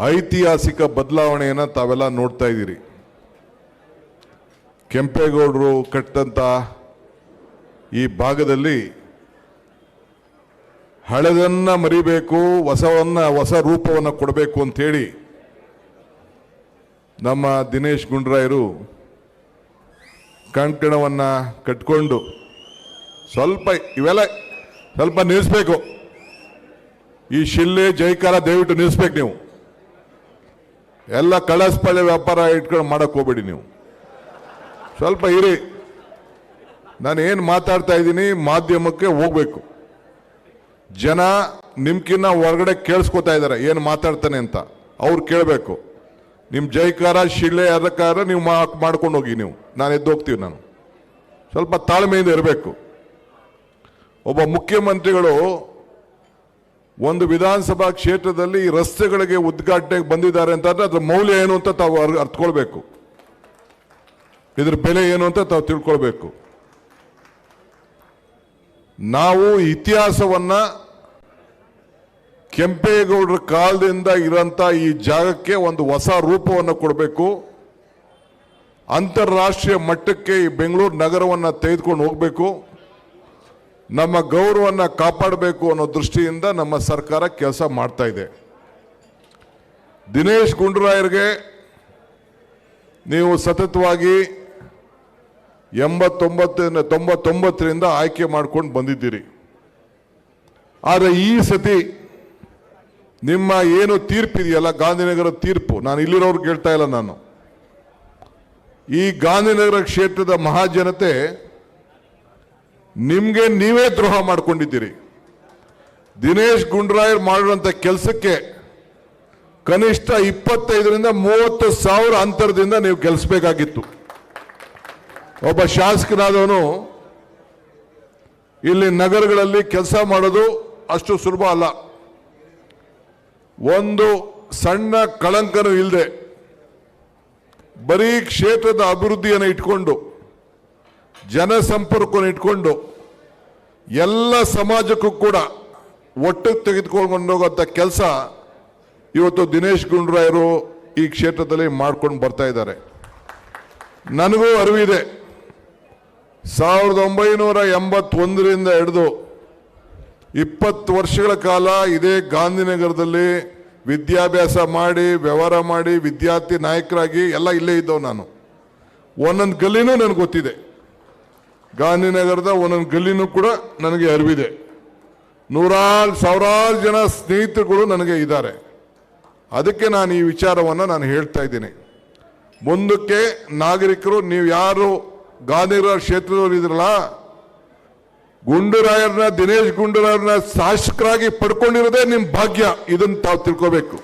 ಐತಿಹಾಸಿಕ ಬದಲಾವಣೆಯನ್ನು ತಾವೆಲ್ಲ ನೋಡ್ತಾ ಇದ್ದೀರಿ. ಕೆಂಪೇಗೌಡರು ಕಟ್ಟಿದಂಥ ಈ ಭಾಗದಲ್ಲಿ ಹಳೆದನ್ನು ಮರಿಬೇಕು, ಹೊಸವನ್ನು, ಹೊಸ ರೂಪವನ್ನು ಕೊಡಬೇಕು ಅಂಥೇಳಿ ನಮ್ಮ ದಿನೇಶ್ ಗುಂಡ್ರಾಯರು ಕಂಕಣವನ್ನು ಕಟ್ಕೊಂಡು ಸ್ವಲ್ಪ ಇವೆಲ್ಲ ಸ್ವಲ್ಪ ನಿಲ್ಲಿಸ್ಬೇಕು. ಈ ಶಿಲ್ಲೆ, ಜೈಕಾರ ದಯವಿಟ್ಟು ನಿಲ್ಲಿಸ್ಬೇಕು ನೀವು. ಎಲ್ಲ ಕಳಸ್ಪಳ್ಳೆ ವ್ಯಾಪಾರ ಇಟ್ಕೊಂಡು ಮಾಡಕ್ ಹೋಗ್ಬೇಡಿ ನೀವು. ಸ್ವಲ್ಪ ಇರಿ. ನಾನು ಏನು ಮಾತಾಡ್ತಾ ಇದ್ದೀನಿ ಮಾಧ್ಯಮಕ್ಕೆ ಹೋಗ್ಬೇಕು. ಜನ ನಿಮ್ಕಿನ್ನ ಹೊರಗಡೆ ಕೇಳಿಸ್ಕೊತಾ ಇದ್ದಾರೆ ಏನು ಮಾತಾಡ್ತಾನೆ ಅಂತ. ಅವ್ರು ಕೇಳಬೇಕು. ನಿಮ್ಮ ಜೈಕಾರ, ಶಿಳ್ಳೆ ಅದಕ್ಕಾರ ನೀವು ಮಾಡ್ಕೊಂಡು ಹೋಗಿ ನೀವು. ನಾನು ಎದ್ದು ಹೋಗ್ತೀವಿ ನಾನು. ಸ್ವಲ್ಪ ತಾಳ್ಮೆಯಿಂದ ಇರಬೇಕು. ಒಬ್ಬ ಮುಖ್ಯಮಂತ್ರಿಗಳು ಒಂದು ವಿಧಾನಸಭಾ ಕ್ಷೇತ್ರದಲ್ಲಿ ರಸ್ತೆಗಳಿಗೆ ಉದ್ಘಾಟನೆಗೆ ಬಂದಿದ್ದಾರೆ ಅಂತಂದ್ರೆ ಅದ್ರ ಮೌಲ್ಯ ಏನು ಅಂತ ತಾವು ಅರ್- ಅರ್ಥಕೊಳ್ಬೇಕು. ಇದ್ರ ಬೆಲೆ ಏನು ಅಂತ ತಾವು ತಿಳ್ಕೊಳ್ಬೇಕು. ನಾವು ಇತಿಹಾಸವನ್ನ ಕೆಂಪೇಗೌಡರ ಕಾಲದಿಂದ ಇರೋಂಥ ಈ ಜಾಗಕ್ಕೆ ಒಂದು ಹೊಸ ರೂಪವನ್ನು ಕೊಡಬೇಕು. ಅಂತಾರಾಷ್ಟ್ರೀಯ ಮಟ್ಟಕ್ಕೆ ಈ ಬೆಂಗಳೂರು ನಗರವನ್ನು ತೆಗೆದುಕೊಂಡು ಹೋಗಬೇಕು. ನಮ್ಮ ಗೌರವವನ್ನು ಕಾಪಾಡಬೇಕು ಅನ್ನೋ ದೃಷ್ಟಿಯಿಂದ ನಮ್ಮ ಸರ್ಕಾರ ಕೆಲಸ ಮಾಡ್ತಾ ಇದೆ. ದಿನೇಶ್ ಗುಂಡೂರಾಯರ್ಗೆ ನೀವು ಸತತವಾಗಿ ಎಂಬತ್ತೊಂಬತ್ತ ತೊಂಬತ್ತೊಂಬತ್ತರಿಂದ ಆಯ್ಕೆ ಮಾಡ್ಕೊಂಡು ಬಂದಿದ್ದೀರಿ. ಆದರೆ ಈ ಸತಿ ನಿಮ್ಮ ಏನು ತೀರ್ಪಿದೆಯಲ್ಲ, ಗಾಂಧಿನಗರ ತೀರ್ಪು, ನಾನು ಇಲ್ಲಿರೋರು ಕೇಳ್ತಾ ಇಲ್ಲ ನಾನು. ಈ ಗಾಂಧಿನಗರ ಕ್ಷೇತ್ರದ ಮಹಾಜನತೆ ನಿಮ್ಗೆ ನೀವೇ ದ್ರೋಹ ಮಾಡ್ಕೊಂಡಿದ್ದೀರಿ. ದಿನೇಶ್ ಗುಂಡ್ರಾಯರ್ ಮಾಡಿರುವಂಥ ಕೆಲಸಕ್ಕೆ ಕನಿಷ್ಠ ಇಪ್ಪತ್ತೈದರಿಂದ ಮೂವತ್ತು ಸಾವಿರ ಅಂತರದಿಂದ ನೀವು ಗೆಲ್ಲಿಸಬೇಕಾಗಿತ್ತು ಒಬ್ಬ ಶಾಸಕನಾದವನು ಇಲ್ಲಿ ನಗರಗಳಲ್ಲಿ ಕೆಲಸ ಮಾಡೋದು ಅಷ್ಟು ಸುಲಭ ಅಲ್ಲ. ಒಂದು ಸಣ್ಣ ಕಳಂಕನೂ ಇಲ್ಲದೆ ಬರೀ ಕ್ಷೇತ್ರದ ಅಭಿವೃದ್ಧಿಯನ್ನು ಇಟ್ಕೊಂಡು ಜನಸಂಪರ್ಕವನ್ನು ಇಟ್ಕೊಂಡು ಎಲ್ಲ ಸಮಾಜಕ್ಕೂ ಕೂಡ ಒಟ್ಟಿಗೆ ತೆಗೆದುಕೊಂಡು ಹೋಗುವಂಥ ಕೆಲಸ ಇವತ್ತು ದಿನೇಶ್ ಗುಂಡ್ರಾಯರು ಈ ಕ್ಷೇತ್ರದಲ್ಲಿ ಮಾಡ್ಕೊಂಡು ಬರ್ತಾ ಇದ್ದಾರೆ. ನನಗೂ ಅರಿವಿದೆ ಸಾವಿರದ ಒಂಬೈನೂರ ಎಂಬತ್ತೊಂದರಿಂದ ಹಿಡಿದು ಇಪ್ಪತ್ತು ವರ್ಷಗಳ ಕಾಲ ಇದೇ ಗಾಂಧಿನಗರದಲ್ಲಿ ವಿದ್ಯಾಭ್ಯಾಸ ಮಾಡಿ, ವ್ಯವಹಾರ ಮಾಡಿ, ವಿದ್ಯಾರ್ಥಿ ನಾಯಕರಾಗಿ ಎಲ್ಲ ಇಲ್ಲೇ ಇದ್ದವು ನಾನು. ಒಂದೊಂದು ಗಲ್ಲಿನೂ ನನಗೆ ಗೊತ್ತಿದೆ. ಗಾಂಧಿನಗರದ ಒಂದೊಂದು ಗಲ್ಲಿನೂ ಕೂಡ ನನಗೆ ಅರಿವಿದೆ. ನೂರಾರು ಸಾವಿರಾರು ಜನ ಸ್ನೇಹಿತರುಗಳು ನನಗೆ ಇದ್ದಾರೆ. ಅದಕ್ಕೆ ನಾನು ಈ ವಿಚಾರವನ್ನು ನಾನು ಹೇಳ್ತಾ ಇದ್ದೀನಿ. ಮುಂದಕ್ಕೆ ನಾಗರಿಕರು, ನೀವು ಯಾರು ಗಾಂಧಿನಗರ ಕ್ಷೇತ್ರದವರು ಇದ್ರಲ್ಲ ದಿನೇಶ್ ಗುಂಡೂರಾಯರ್ನ ಶಾಸಕರಾಗಿ ಪಡ್ಕೊಂಡಿರೋದೇ ನಿಮ್ಮ ಭಾಗ್ಯ. ಇದನ್ನು ತಾವು ತಿಳ್ಕೋಬೇಕು.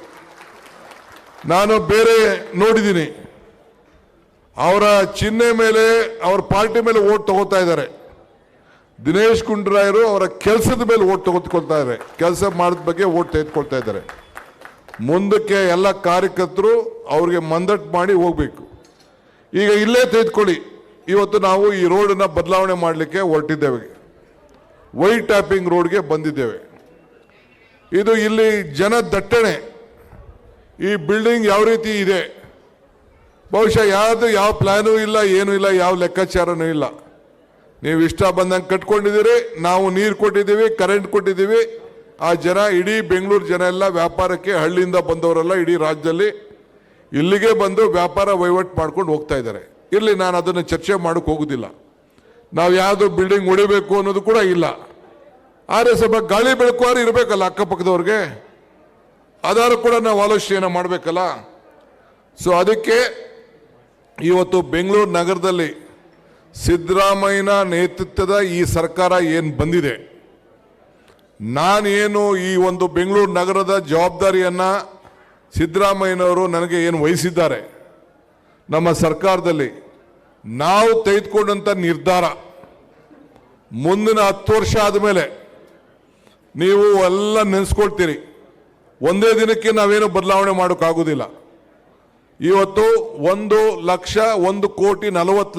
ನಾನು ಬೇರೆ ನೋಡಿದ್ದೀನಿ. ಅವರ ಚಿಹ್ನೆ ಮೇಲೆ, ಅವರ ಪಾರ್ಟಿ ಮೇಲೆ ಓಟ್ ತಗೋತಾ ಇದ್ದಾರೆ. ದಿನೇಶ್ ಗುಂಡೂರಾಯರು ಅವರ ಕೆಲಸದ ಮೇಲೆ ಓಟ್ ತಗೊಳ್ತಾ ಇದ್ದಾರೆ. ಕೆಲಸ ಮಾಡಿದ ಬಗ್ಗೆ ಓಟ್ ತೆಗೆದುಕೊಳ್ತಾ ಇದ್ದಾರೆ. ಮುಂದಕ್ಕೆ ಎಲ್ಲ ಕಾರ್ಯಕರ್ತರು ಅವ್ರಿಗೆ ಮಂದಟ್ ಮಾಡಿ ಹೋಗ್ಬೇಕು. ಈಗ ಇಲ್ಲೇ ತೆಗೆದುಕೊಳ್ಳಿ. ಇವತ್ತು ನಾವು ಈ ರೋಡನ್ನು ಬದಲಾವಣೆ ಮಾಡಲಿಕ್ಕೆ ಹೊರಟಿದ್ದೇವೆ. ವೈಟ್ ಟ್ಯಾಪಿಂಗ್ ರೋಡ್ಗೆ ಬಂದಿದ್ದೇವೆ. ಇದು ಇಲ್ಲಿ ಜನ ದಟ್ಟಣೆ. ಈ ಬಿಲ್ಡಿಂಗ್ ಯಾವ ರೀತಿ ಇದೆ? ಬಹುಶಃ ಯಾವುದು ಯಾವ ಪ್ಲಾನು ಇಲ್ಲ, ಏನೂ ಇಲ್ಲ, ಯಾವ ಲೆಕ್ಕಾಚಾರನೂ ಇಲ್ಲ. ನೀವು ಇಷ್ಟ ಬಂದಂಗೆ ಕಟ್ಕೊಂಡಿದ್ದೀರಿ, ನಾವು ನೀರು ಕೊಟ್ಟಿದ್ದೀವಿ ಕರೆಂಟ್ ಕೊಟ್ಟಿದ್ದೀವಿ. ಆ ಜನ, ಇಡೀ ಬೆಂಗಳೂರು ಜನ ಎಲ್ಲ ವ್ಯಾಪಾರಕ್ಕೆ ಹಳ್ಳಿಯಿಂದ ಬಂದವರೆಲ್ಲ ಇಡೀ ರಾಜ್ಯದಲ್ಲಿ ಇಲ್ಲಿಗೆ ಬಂದು ವ್ಯಾಪಾರ ವಹಿವಾಟು ಮಾಡ್ಕೊಂಡು ಹೋಗ್ತಾ ಇದ್ದಾರೆ. ಇರಲಿ, ನಾನು ಅದನ್ನು ಚರ್ಚೆ ಮಾಡೋಕೆ ಹೋಗೋದಿಲ್ಲ. ನಾವು ಯಾವುದು ಬಿಲ್ಡಿಂಗ್ ಹೊಡಿಬೇಕು ಅನ್ನೋದು ಕೂಡ ಇಲ್ಲ. ಆದರೆ ಸ್ವಲ್ಪ ಗಾಳಿ ಬೆಳಕುವಾರು ಇರಬೇಕಲ್ಲ ಅಕ್ಕಪಕ್ಕದವ್ರಿಗೆ. ಅದಾರು ಕೂಡ ನಾವು ಆಲೋಚನೆಯನ್ನು ಮಾಡಬೇಕಲ್ಲ. ಸೊ ಅದಕ್ಕೆ ಇವತ್ತು ಬೆಂಗಳೂರು ನಗರದಲ್ಲಿ ಸಿದ್ದರಾಮಯ್ಯನ ನೇತೃತ್ವದ ಈ ಸರ್ಕಾರ ಏನು ಬಂದಿದೆ? ನಾನೇನು ಈ ಒಂದು ಬೆಂಗಳೂರು ನಗರದ ಜವಾಬ್ದಾರಿಯನ್ನು ಸಿದ್ದರಾಮಯ್ಯನವರು ನನಗೆ ಏನು ವಹಿಸಿದ್ದಾರೆ? ನಮ್ಮ ಸರ್ಕಾರದಲ್ಲಿ ನಾವು ತೆಗೆದುಕೊಂಡಂಥ ನಿರ್ಧಾರ ಮುಂದಿನ ಹತ್ತು ವರ್ಷ ಆದಮೇಲೆ ನೀವು ಎಲ್ಲ ನೆನೆಸ್ಕೊಳ್ತೀರಿ. ಒಂದೇ ದಿನಕ್ಕೆ ನಾವೇನು ಬದಲಾವಣೆ ಮಾಡೋಕ್ಕಾಗೋದಿಲ್ಲ. ಇವತ್ತು ಒಂದು ಲಕ್ಷ ಒಂದು ಕೋಟಿ ನಲವತ್ತು ಲಕ್ಷ